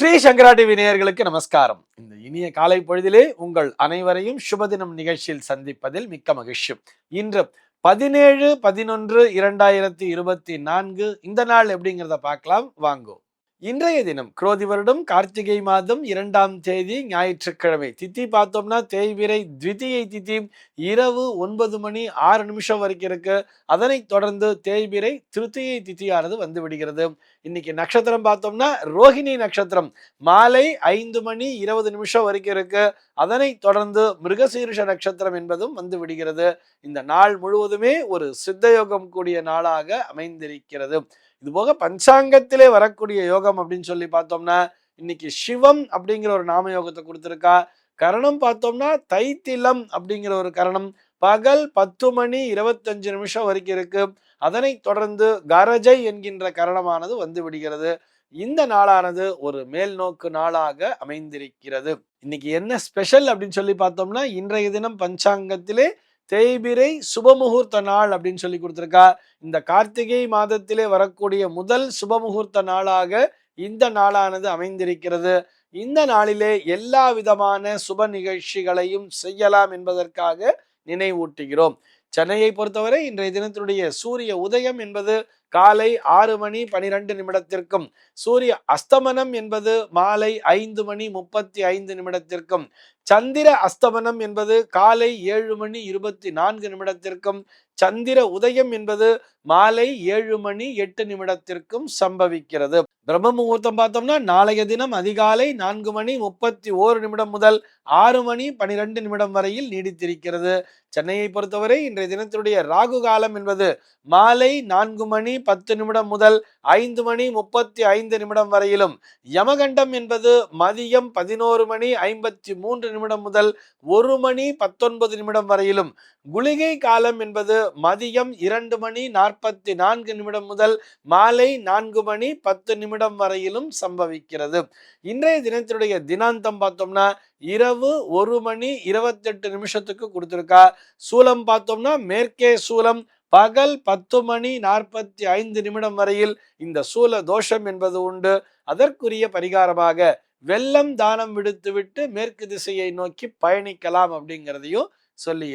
ஸ்ரீ சங்கரா TV நேயர்களுக்கு நமஸ்காரம். இந்த இனிய காலை பொழுதிலே உங்கள் அனைவரையும் சுபதினம் நிகழ்ச்சியில் சந்திப்பதில் மிக்க மகிழ்ச்சி. இன்று பதினேழு பதினொன்று இரண்டாயிரத்தி இருபத்தி நான்கு இந்த நாள் எப்படிங்கிறத பார்க்கலாம். வாங்கோ. இன்றைய தினம் குரோதி வருடம் கார்த்திகை மாதம் இரண்டாம் தேதி ஞாயிற்றுக்கிழமை. தித்தி பார்த்தோம்னா தேய்விரை த்விதியை தித்தி இரவு ஒன்பது மணி ஆறு நிமிஷம் வரைக்கும் இருக்கு. அதனைத் தொடர்ந்து தேய்விரை திருத்தியை தித்தியானது வந்து விடுகிறது. இன்னைக்கு நட்சத்திரம் பார்த்தோம்னா ரோஹிணி நட்சத்திரம். மாலை ஐந்து மணி இருபது நிமிஷம் வரைக்கும் இருக்கு. அதனை தொடர்ந்து மிருகசீருஷ நட்சத்திரம் என்பதும் வந்து விடுகிறது. இந்த நாள் முழுவதுமே ஒரு சித்தயோகம் கூடிய நாளாக அமைந்திருக்கிறது. இது போக பஞ்சாங்கத்திலே வரக்கூடிய யோகம் அப்படின்னு சொல்லி பார்த்தோம்னா இன்னைக்கு சிவம் அப்படிங்கிற ஒரு நாம யோகத்தை கொடுத்துருக்கா. கரணம் பார்த்தோம்னா தைத்திலம் அப்படிங்கிற ஒரு கரணம். பகல் பத்து மணி இருபத்தஞ்சு நிமிஷம் வரைக்கும் இருக்கு. அதனை தொடர்ந்து கரஜை என்கின்ற கரணமானது வந்து விடுகிறது. இந்த நாளானது ஒரு மேல் நோக்கு நாளாக அமைந்திருக்கிறது. இன்னைக்கு என்ன ஸ்பெஷல் அப்படின்னு சொல்லி பார்த்தோம்னா இன்றைய தினம் பஞ்சாங்கத்திலே தேய்பிரை சுபமுகூர்த்த நாள் அப்படின்னு சொல்லி கொடுத்துருக்கா. இந்த கார்த்திகை மாதத்திலே வரக்கூடிய முதல் சுபமுகூர்த்த நாளாக இந்த நாளானது அமைந்திருக்கிறது. இந்த நாளிலே எல்லா விதமான சுப நிகழ்ச்சிகளையும் செய்யலாம் என்பதற்காக நினைவூட்டுகிறோம். சென்னையை பொறுத்தவரை இன்றைய தினத்தினுடைய சூரிய உதயம் என்பது காலை ஆறு மணி பனிரெண்டு நிமிடத்திற்கும் சூரிய அஸ்தமனம் என்பது மாலை ஐந்து மணி முப்பத்தி ஐந்து நிமிடத்திற்கும் சந்திர அஸ்தமனம் என்பது காலை ஏழு மணி இருபத்தி நான்கு நிமிடத்திற்கும் சந்திர உதயம் என்பது மாலை ஏழு மணி எட்டு நிமிடத்திற்கும் சம்பவிக்கிறது. பிரம்ம முகூர்த்தம் பார்த்தோம்னா நாளைய தினம் அதிகாலை நான்கு மணி முப்பத்தி ஓரு நிமிடம் முதல் ஆறு மணி பனிரெண்டு நிமிடம் வரையில் நீடித்திருக்கிறது. சென்னையை பொறுத்தவரை இன்றைய தினத்தினுடைய ராகு காலம் என்பது மாலை நான்கு மணி பத்து நிமிடம் முதல் ஐந்து மணி முப்பத்தி ஐந்து நிமிடம் வரையிலும். யமகண்டம் என்பது மதியம் பதினோரு மணி ஐம்பத்தி மூன்று நிமிடம் முதல் ஒரு மணி பத்தொன்பது நிமிடம் வரையிலும். குளிகை காலம் என்பது மதியம் இரண்டு மணி நாற்பத்தி நான்கு நிமிடம் முதல் மாலை நான்கு மணி பத்து நிமிடம் வரையிலும் சம்பவிக்கிறது. இன்றைய தினத்தினுடைய தினாந்தம் பார்த்தோம்னா இரவு ஒரு மணி இருபத்தெட்டு நிமிஷத்துக்கு கொடுத்துருக்கா. சூலம் பார்த்தோம்னா மேற்கே சூலம் பகல் பத்து மணி நாற்பத்தி ஐந்து நிமிடம் வரையில் இந்த சூல தோஷம் என்பது உண்டு. அதற்குரிய பரிகாரமாக வெள்ளம் தானம் விடுத்துவிட்டு மேற்கு திசையை நோக்கி பயணிக்கலாம் அப்படிங்கிறதையும் சொல்லி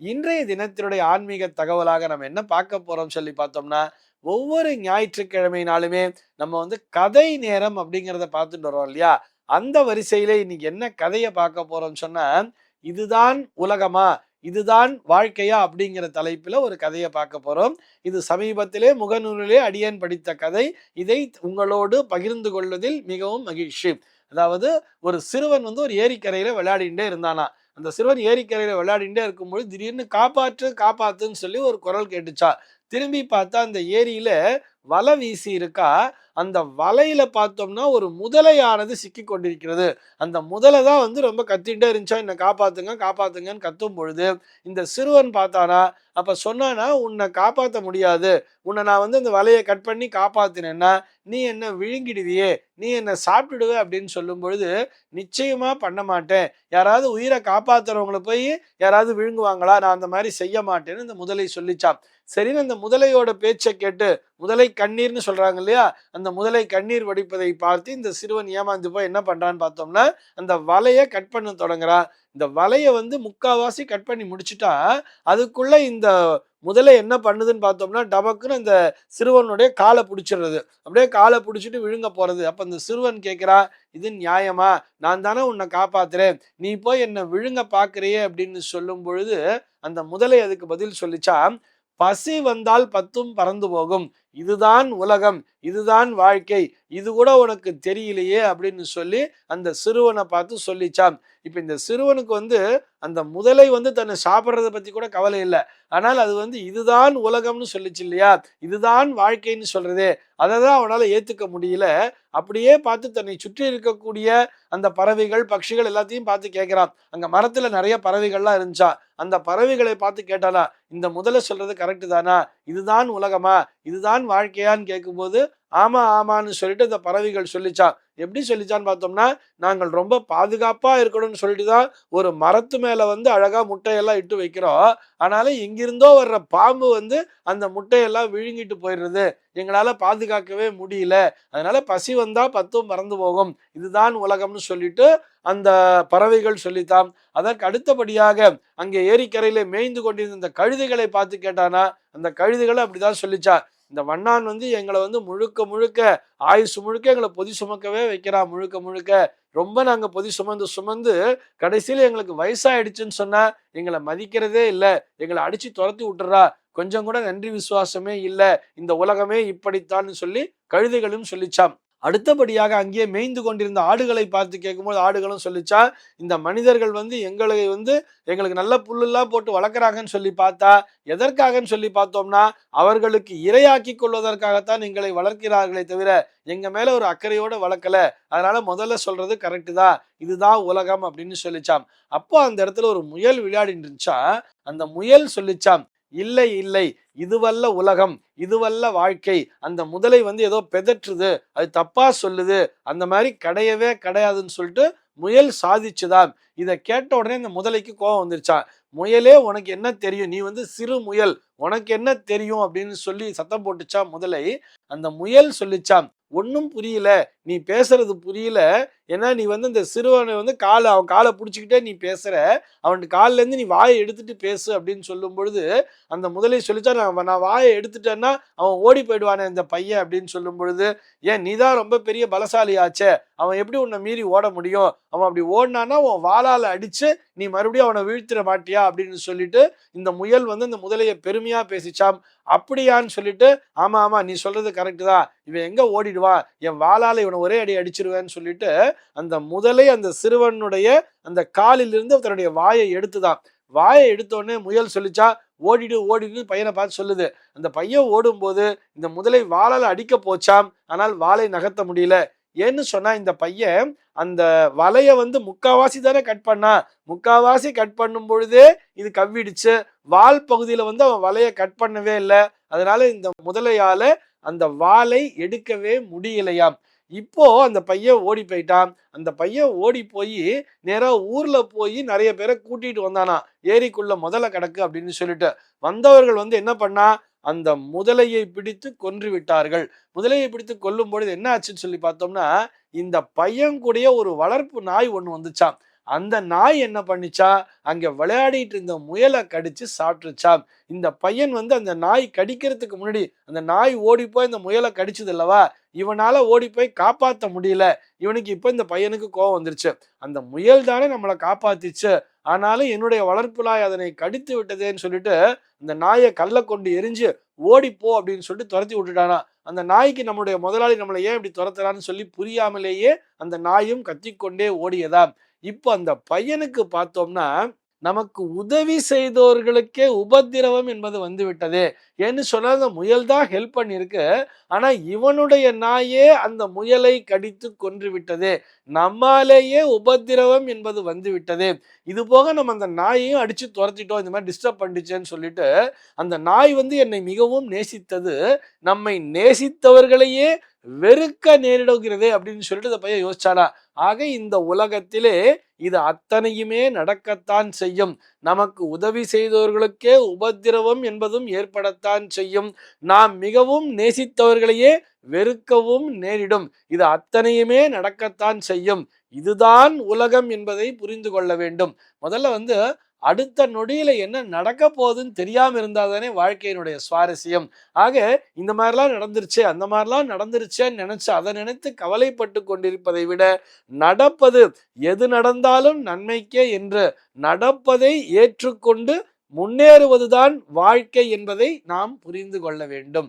இன்றைய தினத்தினுடைய ஆன்மீக தகவலாக நம்ம என்ன பார்க்க போறோம் சொல்லி பார்த்தோம்னா ஒவ்வொரு ஞாயிற்றுக்கிழமைனாலுமே நம்ம வந்து கதை நேரம் அப்படிங்கிறத பார்த்துட்டு வரோம் இல்லையா? அந்த வரிசையில இன்னைக்கு என்ன கதையை பார்க்க போறோம்னு சொன்னா இதுதான் உலகமா? இதுதான் வாழ்க்கையா அப்படிங்கிற தலைப்பில் ஒரு கதையை பார்க்க போகிறோம் இது சமீபத்திலே முகநூலிலே அடியன் படித்த கதை. இதை உங்களோடு பகிர்ந்து கொள்வதில் மிகவும் மகிழ்ச்சி. அதாவது ஒரு சிறுவன் வந்து ஒரு ஏரிக்கரையில் விளையாடிகிட்டே இருந்தானா. அந்த சிறுவன் ஏரிக்கரையில் விளையாடிகிட்டே இருக்கும்போது திடீர்னு காப்பாற்று காப்பாத்துன்னு சொல்லி ஒரு குரல் கேட்டுச்சா. திரும்பி பார்த்தா அந்த ஏரியில வலை வீசி இருக்கா அந்த வலையில பார்த்தோம்னா ஒரு முதலையானது சிக்கி கொண்டிருக்கிறது. அந்த முதலை தான் வந்து ரொம்ப கத்திட்டே இருந்துச்சா என்னை காப்பாத்துங்க காப்பாத்துங்கன்னு கத்தும் பொழுது இந்த சிறுவன் பார்த்தானா அப்ப சொன்னானா உன்னை காப்பாற்ற முடியாது. உன்னை நான் வந்து அந்த வலையை கட் பண்ணி காப்பாத்தினேன்னா நீ என்ன விழுங்கிடுவியே நீ என்ன சாப்பிட்டுடுவே? அப்படின்னு சொல்லும் பொழுது நிச்சயமா பண்ண மாட்டேன். யாராவது உயிரை காப்பாத்துறவங்கள போய் யாராவது விழுங்குவாங்களா? நான் அந்த மாதிரி செய்ய மாட்டேன்னு இந்த முதலை சொல்லிச்சான் சரின்னு அந்த முதலையோட பேச்சை கேட்டு முதலை கண்ணீர்னு சொல்றாங்க இல்லையா? அந்த முதலை கண்ணீர் வடிப்பதை பார்த்து இந்த சிறுவன் ஏமாந்து போய் என்ன பண்றான்னு பார்த்தோம்னா அந்த வலையை கட் பண்ண தொடங்குறான் இந்த வலையை வந்து முக்காவாசி கட் பண்ணி முடிச்சுட்டா அதுக்குள்ள இந்த முதல்ல என்ன பண்ணுதுன்னு பார்த்தோம்னா டபக்குன்னு அந்த சிறுவனுடைய காலை பிடிச்சிடுறது. அப்படியே காலை பிடிச்சிட்டு விழுங்க போறது. அப்ப அந்த சிறுவன் கேட்குறா இது நியாயமா? நான் தானே உன்னை காப்பாத்துறேன். நீ போய் என்னை விழுங்க பார்க்குறியே அப்படின்னு சொல்லும் பொழுது அந்த முதலை அதுக்கு பதில் சொல்லிச்சா பசி வந்தால் பத்தும் பறந்து போகும். இதுதான் உலகம் இதுதான் வாழ்க்கை இது கூட உனக்கு தெரியலையே அப்படின்னு சொல்லி அந்த சிறுவனை பார்த்து சொல்லிச்சான் இப்போ இந்த சிறுவனுக்கு வந்து அந்த முதலை வந்து தன்னை சாப்பிட்றத பற்றி கூட கவலை இல்லை. ஆனால் அது வந்து இதுதான் உலகம்னு சொல்லிச்சு இல்லையா? இதுதான் வாழ்க்கைன்னு சொல்கிறதே அதை தான் அவனால் ஏற்றுக்க முடியல. அப்படியே பார்த்து தன்னை சுற்றி இருக்கக்கூடிய அந்த பறவைகள் பட்சிகள் எல்லாத்தையும் பார்த்து கேட்குறான். அங்கே மரத்தில் நிறைய பறவைகள்லாம் இருந்துச்சா? அந்த பறவைகளை பார்த்து கேட்டானா இந்த முதல்ல சொல்கிறது கரெக்டு தானா? இதுதான் உலகமா? இதுதான் வாழ்க்கையான்னு கேட்கும்போது ஆமா ஆமான்னு சொல்லிட்டு இந்த பறவைகள் சொல்லிச்சான் எப்படி சொல்லிச்சான்னு பார்த்தோம்னா நாங்கள் ரொம்ப பாதுகாப்பாக இருக்கணும்னு சொல்லிட்டு தான் ஒரு மரத்து மேலே வந்து அழகாக முட்டையெல்லாம் இட்டு வைக்கிறோம். ஆனாலும் எங்கிருந்தோ வர்ற பாம்பு வந்து அந்த முட்டையெல்லாம் விழுங்கிட்டு போயிடுறது. எங்களால் பாதுகாக்கவே முடியல. அதனால பசி வந்தால் பத்தும் மறந்து போகும். இதுதான் உலகம்னு சொல்லிட்டு அந்த பறவைகள் சொல்லித்தான். அதற்கு அடுத்தபடியாக அங்கே ஏரிக்கரையில மேய்ந்து கொண்டிருந்த இந்த கழுதைகளை பார்த்து கேட்டானா அந்த கழுதைகளை அப்படிதான் சொல்லிச்சா இந்த வண்ணான் வந்து எங்களை வந்து முழுக்க முழுக்க ஆயுசு முழுக்க எங்களை பொதி சுமக்கவே வைக்கிறான் முழுக்க முழுக்க. ரொம்ப நாங்கள் பொதி சுமந்து சுமந்து கடைசியில் எங்களுக்கு வயசாயிடுச்சுன்னு சொன்னால் எங்களை மதிக்கிறதே இல்லை. எங்களை அடித்து துரத்தி விட்டுறா. கொஞ்சம் கூட நன்றி விசுவாசமே இல்லை. இந்த உலகமே இப்படித்தான்னு சொல்லி கழுதைகளும் சொல்லிச்சாம். அடுத்தபடியாக அங்கேயே மேய்ந்து கொண்டிருந்த ஆடுகளை பார்த்து கேட்கும்போது ஆடுகளும் சொல்லிச்சா இந்த மனிதர்கள் வந்து எங்களை வந்து எங்களுக்கு நல்ல புல்லுலாம் போட்டு வளர்க்குறாங்கன்னு சொல்லி பார்த்தா எதற்காகன்னு சொல்லி பார்த்தோம்னா அவர்களுக்கு இரையாக்கி கொள்வதற்காகத்தான் எங்களை வளர்க்கிறார்களே தவிர எங்க மேல ஒரு அக்கறையோட வளர்க்கல. அதனால முதல்ல சொல்றது கரெக்டு தான். இதுதான் உலகம் அப்படின்னு சொல்லிச்சாம். அப்போ அந்த இடத்துல ஒரு முயல் விளையாடிட்டு இருந்துச்சா அந்த முயல் சொல்லிச்சாம் இல்லை இல்லை. இதுவல்ல உலகம் இதுவல்ல வாழ்க்கை. அந்த முதலை வந்து ஏதோ பெதற்றுது அது தப்பா சொல்லுது அந்த மாதிரி கிடையவே கிடையாதுன்னு சொல்லிட்டு முயல் சாதிச்சுதான். இதை கேட்ட உடனே இந்த முதலைக்கு கோபம் வந்துருச்சான் முயலே உனக்கு என்ன தெரியும்? நீ வந்து சிறு முயல். உனக்கு என்ன தெரியும்? அப்படின்னு சொல்லி சத்தம் போட்டுச்சா முதலை. அந்த முயல் சொல்லிச்சான் ஒன்றும் புரியல. நீ பேசுறது புரியல. ஏன்னா நீ வந்து இந்த சிறுவனை வந்து காலை அவன் காலை பிடிச்சிக்கிட்டே நீ பேசுற. அவன் காலிலேருந்து நீ வாயை எடுத்துட்டு பேசு அப்படின்னு சொல்லும் பொழுது அந்த முதலை சொல்லிச்சா நான் நான் வாயை எடுத்துட்டேன்னா அவன் ஓடி போயிடுவானே இந்த பையன் அப்படின்னு சொல்லும் பொழுது ஏன் நீ தான் ரொம்ப பெரிய பலசாலி ஆச்சே அவன் எப்படி உன்னை மீறி ஓட முடியும்? அவன் அப்படி ஓடினான்னா உன் வாளால் அடிச்சு நீ மறுபடியும் அவனை வீழ்த்திட மாட்டியா? அப்படின்னு சொல்லிட்டு இந்த முயல் வந்து இந்த முதலையை பெருமையா பேசிச்சாம். அப்படியான்னு சொல்லிட்டு ஆமா ஆமா நீ சொல்றது கரெக்டு தான். இவன் எங்க ஓடிடுவான்? என் வாளால இவனை ஒரே அடி அடிச்சிருவேன்னு சொல்லிட்டு அந்த முதலை அந்த சிறுவனுடைய அந்த காலிலிருந்து தன்னுடைய வாயை எடுத்துதான். வாயை எடுத்தோடனே முயல் சொல்லிச்சா ஓடிடு ஓடிடு பையனை பார்த்து சொல்லுது. அந்த பையன் ஓடும்போது இந்த முதலை வாளால் அடிக்க போச்சாம் ஆனால் வாளை நகர்த்த முடியல. ஏன்னு சொன்னா இந்த பையன் அந்த வலைய வந்து முக்காவாசி தானே கட் பண்ணா. முக்காவாசி கட் பண்ணும் பொழுதே இது கவ்விடுச்சு. வால் பகுதியில வந்து அவன் வலைய கட் பண்ணவே இல்லை. அதனால இந்த முதலையால அந்த வாளை எடுக்கவே முடியலையாம். இப்போ அந்த பையன் ஓடி போயிட்டான். அந்த பையன் ஓடி போய் நேராக ஊர்ல போய் நிறைய பேரை கூட்டிட்டு வந்தானா. ஏரிக்குள்ள முதல கிடக்கு அப்படின்னு சொல்லிட்டு. வந்தவர்கள் வந்து என்ன பண்ணா அந்த முதலையை பிடித்து கொன்று விட்டார்கள். முதலையை பிடித்து கொல்லும் பொழுது என்ன ஆச்சுன்னு சொல்லி பார்த்தோம்னா இந்த பையன் கூடிய ஒரு வளர்ப்பு நாய் ஒன்று வந்துச்சாம். அந்த நாய் என்ன பண்ணிச்சா? அங்கே விளையாடிட்டு இருந்த முயலை கடிச்சு சாப்பிட்டுருச்சாம் இந்த பையன் வந்து அந்த நாய் கடிக்கிறதுக்கு முன்னாடி அந்த நாய் ஓடி போய் இந்த முயலை கடிச்சது இல்லவா இவனால ஓடி போய் காப்பாற்ற முடியல. இவனுக்கு இப்போ இந்த பையனுக்கு கோவம் வந்துருச்சு. அந்த முயல் தானே நம்மளை காப்பாத்திச்சு. ஆனாலும் என்னுடைய வளர்ப்புலாய் அதனை கடித்து விட்டதேன்னு சொல்லிட்டு அந்த நாயை கல்லை கொண்டு எரிஞ்சு ஓடிப்போ அப்படின்னு சொல்லிட்டு துரத்தி விட்டுட்டானா. அந்த நாய்க்கு நம்மளுடைய முதலாளி நம்மளை ஏன் இப்படி துரத்துறான்னு சொல்லி புரியாமலேயே அந்த நாயும் கத்திக்கொண்டே ஓடியதா இப்போ அந்த பையனுக்கு பார்த்தோம்னா நமக்கு உதவி செய்தவர்களுக்கே உபத்திரவம் என்பது வந்து விட்டது ஏன்னு சொன்னால் அந்த முயல் தான் ஹெல்ப் பண்ணியிருக்கு. ஆனால் இவனுடைய நாயே அந்த முயலை கடித்து கொன்று விட்டது நம்மாலேயே உபத்திரவம் என்பது வந்து விட்டது இது போக நம்ம அந்த நாயையும் அடித்து துரத்திட்டோம். இந்த மாதிரி டிஸ்டர்ப் பண்ணிச்சேன்னு சொல்லிட்டு அந்த நாய் வந்து என்னை மிகவும் நேசித்தது. நம்மை நேசித்தவர்களையே வெறுக்க நேரிடுகிறதே அப்படின்னு சொல்லிட்டு இந்த பையன் யோசிச்சானா? ஆக இந்த உலகத்திலே இது அத்தனையுமே நடக்கத்தான் செய்யும். நமக்கு உதவி செய்தவர்களுக்கே உபத்திரவம் என்பதும் ஏற்படத்தான் செய்யும். நாம் மிகவும் நேசித்தவர்களையே வெறுக்கவும் நேரிடும். இது அத்தனையுமே நடக்கத்தான் செய்யும். இதுதான் உலகம் என்பதை புரிந்து கொள்ள வேண்டும். முதல்ல வந்து அடுத்த நொடியில் என்ன நடக்க போகுதுன்னு தெரியாமல் இருந்தால் தானே வாழ்க்கையினுடைய சுவாரஸ்யம். ஆக இந்த மாதிரிலாம் நடந்துருச்சு அந்த மாதிரிலாம் நடந்துருச்சேன்னு நினச்சி அதை நினைத்து கவலைப்பட்டு கொண்டிருப்பதை விட நடப்பது எது நடந்தாலும் நன்மைக்கே என்று நடப்பதை ஏற்றுக்கொண்டு முன்னேறுவதுதான் வாழ்க்கை என்பதை நாம் புரிந்து கொள்ள வேண்டும்.